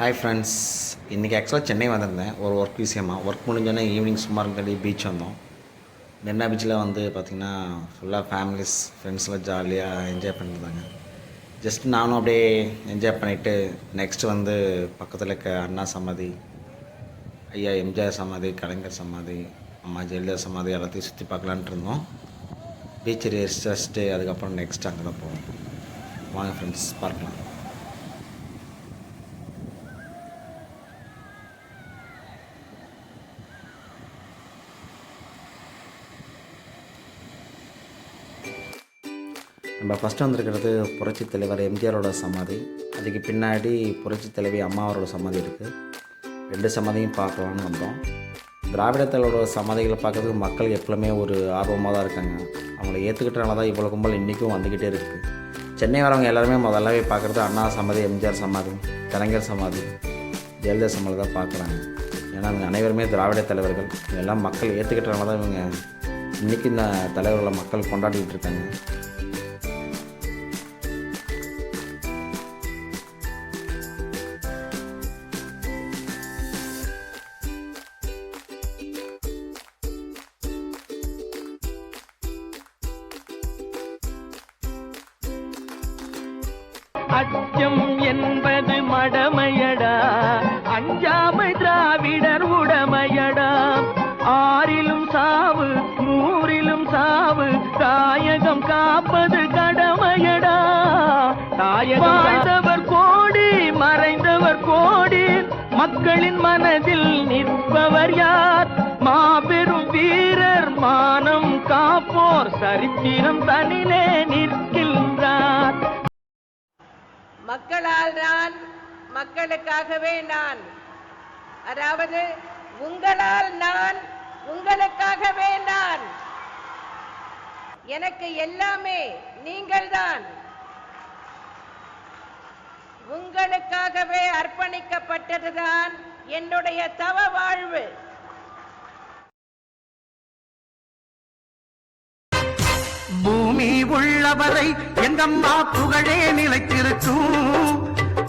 Hi friends இன்றைக்கி ஆக்சுவலாக சென்னை வந்திருந்தேன். ஒரு ஒர்க் விஷயமா. ஒர்க் முடிஞ்சோடனே ஈவினிங் சும்மா இருக்கடி பீச் வந்தோம். மெரினா பீச்சில் வந்து பார்த்திங்கன்னா ஃபுல்லாக ஃபேமிலிஸ் ஃப்ரெண்ட்ஸ்லாம் ஜாலியாக என்ஜாய் பண்ணியிருந்தாங்க ஜஸ்ட் நானும் அப்படியே என்ஜாய் பண்ணிவிட்டு நெக்ஸ்ட் வந்து பக்கத்தில் இருக்க அண்ணா சமாதி ஐயா எம்ஜிஆர் சமாதி கலைஞர் சமாதி அம்மா ஜெயலலிதா சமாதி எல்லாத்தையும் சுற்றி பார்க்கலான்ட்டு இருந்தோம். பீச் ரெஸ்ட்டு அதுக்கப்புறம் நெக்ஸ்ட் அங்கே தான் போவோம். வாங்க ஃப்ரெண்ட்ஸ் பார்க்கலாம். நம்ம ஃபஸ்ட்டு வந்திருக்கிறது புரட்சி தலைவர் எம்ஜிஆரோட சமாதி. அதுக்கு பின்னாடி புரட்சி தலைவி அம்மாவரோட சமாதி இருக்குது ரெண்டு சமாதியும் பார்க்கலான்னு வந்தோம். திராவிடத்தோட சமாதிகளை பார்க்கறதுக்கு மக்கள் எப்பவுமே ஒரு ஆர்வமாக தான் இருக்காங்க. அவங்கள ஏற்றுக்கிட்டனால தான் இவ்வளோ கும்பல் இன்றைக்கும் வந்துக்கிட்டே இருக்குது சென்னை வரவங்க எல்லாருமே முதல்லவே பார்க்குறது அண்ணா சமாதி எம்ஜிஆர் சமாதி கலைஞர் சமாதி ஜெயலலிதா சமாதி தான் பார்க்குறாங்க. ஏன்னா அவங்க அனைவருமே திராவிட தலைவர்கள். எல்லாம் மக்கள் ஏற்றுக்கிட்டனால தான் இவங்க இன்றைக்கி இந்த தலைவர்களை மக்கள் கொண்டாடிக்கிட்டு இருக்காங்க. அச்சம் என்பது மடமையடா. அஞ்சாமை திராவிடர் உடமையடா. ஆறிலும் சாவு நூறிலும் சாவு தாயகம் காப்பது கடமையடா. தாயகம் கோடி மறைந்தவர் கோடி மக்களின் மனதில் நிற்பவர் யார்? மாபெரும் வீரர் மானம் காப்போர் சரித்திரம் தனிலே மக்களால் நான் மக்களுக்காகவே நான். அதாவது உங்களால் நான் உங்களுக்காகவே நான். எனக்கு எல்லாமே நீங்கள்தான். உங்களுக்காகவே அர்ப்பணிக்கப்பட்டதுதான் என்னுடைய தவ வாழ்வு. பூமி உள்ளவரை எங்கம்மா புகழே நிலைத்திருக்கும்?